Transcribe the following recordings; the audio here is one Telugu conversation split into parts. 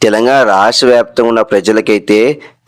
తెలంగాణ రాష్ట్ర వ్యాప్తంగా ఉన్న ప్రజలకైతే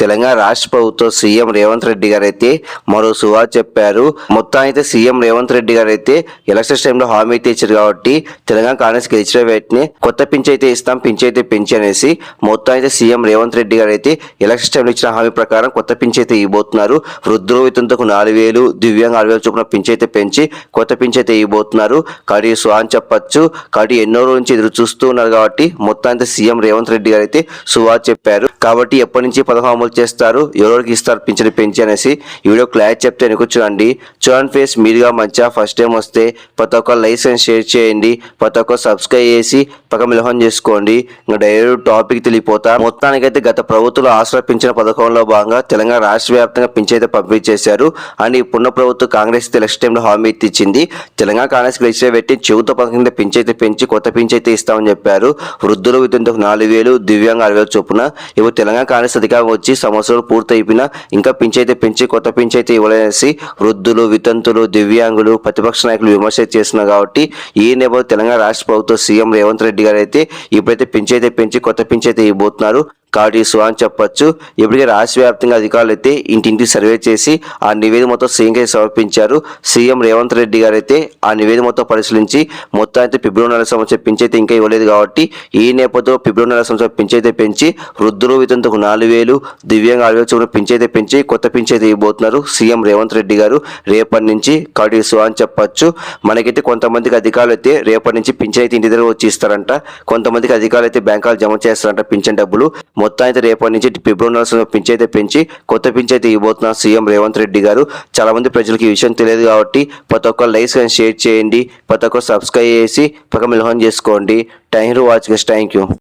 తెలంగాణ రాష్ట్ర ప్రభుత్వం సీఎం రేవంత్ రెడ్డి గారు అయితే మరో సువా చెప్పారు. మొత్తం అయితే సీఎం రేవంత్ రెడ్డి గారు అయితే ఎలక్షన్స్ టైంలో హామీ అయితే ఇచ్చారు కాబట్టి తెలంగాణ కాంగ్రెస్ గెలిచిన వెంటనే కొత్త పింఛ్ అయితే ఇస్తాం పింఛ్ అయితే పెంచి అనేసి మొత్తం అయితే సీఎం రేవంత్ రెడ్డి గారు అయితే ఎలక్షన్స్ టైంలో ఇచ్చిన హామీ ప్రకారం కొత్త పింఛ్ అయితే ఇవ్వబోతున్నారు. వృద్ధుల నాలుగు వేలు దివ్యాంగ ఆరు వేలు చొప్పున పింఛ్ అయితే పెంచి కొత్త పింఛ్ అయితే ఇవ్వబోతున్నారు. కాబట్టి సువా అని చెప్పచ్చు. కాబట్టి ఎన్నో రోజుల నుంచి ఎదురు చూస్తూ ఉన్నారు కాబట్టి మొత్తం అయితే సీఎం రేవంత్ రెడ్డి గారు అయితే సువా చెప్పారు. కాబట్టి ఎప్పటి నుంచి పథకం అమలు చేస్తారు ఎవరికి ఇస్తారు పింఛన్ పెంచి అనేసి ఈ వీడియో క్లారిటీ చెప్తే వెనుక చూడండి. చూడండి ఫేస్ మీరుగా మంచిగా ఫస్ట్ టైం వస్తే ప్రతి ఒక్క లైసెన్స్ షేర్ చేయండి. ప్రతి ఒక్క సబ్స్క్రైబ్ చేసి పక్క మిలహం చేసుకోండి. ఇంకా డైరెక్ట్ టాపిక్ తెలియపోతా. మొత్తానికైతే గత ప్రభుత్వంలో ఆసరా పథకంలో భాగంగా తెలంగాణ రాష్ట్ర వ్యాప్తంగా పింఛన్ అయితే పంపిణీ చేశారు. అండ్ ఇప్పుడున్న ప్రభుత్వం కాంగ్రెస్ ఎలక్షన్ టైంలో హామీ ఇచ్చింది. తెలంగాణ కాంగ్రెస్ గెలిచిన పెట్టి చెవుతో పథకం కింద పెంచి కొత్త పింఛైతే ఇస్తామని చెప్పారు. వృద్ధుల వితంతకు నాలుగు వేలు దివ్యాంగ అరవై చొప్పున. ఇప్పుడు తెలంగాణ కాంగ్రెస్ అధికారం వచ్చి సంవత్సరాలు పూర్తయిపోయినా ఇంకా పింఛన్ పెంచి కొత్త పింఛన్ అయితే ఇవ్వలేసి వృద్ధులు వితంతులు దివ్యాంగులు ప్రతిపక్ష నాయకులు విమర్శ చేస్తున్నారు కాబట్టి ఈ నేపథ్యంలో తెలంగాణ రాష్ట్ర ప్రభుత్వం సీఎం రేవంత్ రెడ్డి గారు అయితే ఇప్పుడైతే పెంచైతే పెంచి కొత్త పింఛన్ అయితే ఇవ్వబోతున్నారు. కాబట్టి సో అని చెప్పొచ్చు. ఇప్పటికే రాష్ట్ర వ్యాప్తంగా అధికారులు అయితే ఇంటింటి సర్వే చేసి ఆ నివేదిక మొత్తం సీఎంకి సమర్పించారు. సీఎం రేవంత్ రెడ్డి గారు అయితే ఆ నివేదిక మొత్తం పరిశీలించి మొత్తం అయితే ఫిబ్రవరి నెల సంవత్సరం పెంచైతే ఇంకా ఇవ్వలేదు కాబట్టి ఈ నేపథ్యంలో ఫిబ్రవరి నెల సంవత్సరం పెంచైతే పెంచి వృద్ధులు వితంతకు నాలుగు వేలు దివ్యాంగ ఆరు వేలు చొప్పున పెంచైతే పెంచి కొత్త పెంచైతే ఇవ్వబోతున్నారు సీఎం రేవంత్ రెడ్డి గారు. రేపటి నుంచి కాబట్టి సో అని చెప్పచ్చు. మనకైతే కొంతమందికి అధికారులు అయితే రేపటి నుంచి పింఛన్ అయితే ఇంటి దగ్గర వచ్చి ఇస్తారంట. కొంతమందికి అధికారులు అయితే బ్యాంకాలు జమ చేస్తారంట పింఛన్ డబ్బులు. మొత్తం అయితే రేపటి నుంచి ఫిబ్రవరి నెల పింఛన్ అయితే పెంచి కొత్త పింఛన్ అయితే ఇవ్వబోతున్నారు సీఎం రేవంత్ రెడ్డి గారు. చాలా మంది ప్రజలకు ఈ విషయం తెలియదు కాబట్టి ప్రతి ఒక్క లైక్స్ కానీ షేర్ చేయండి. ప్రతి ఒక్క సబ్స్క్రైబ్ చేసి పక్క మిలహం చేసుకోండి. Thank you watch thank you.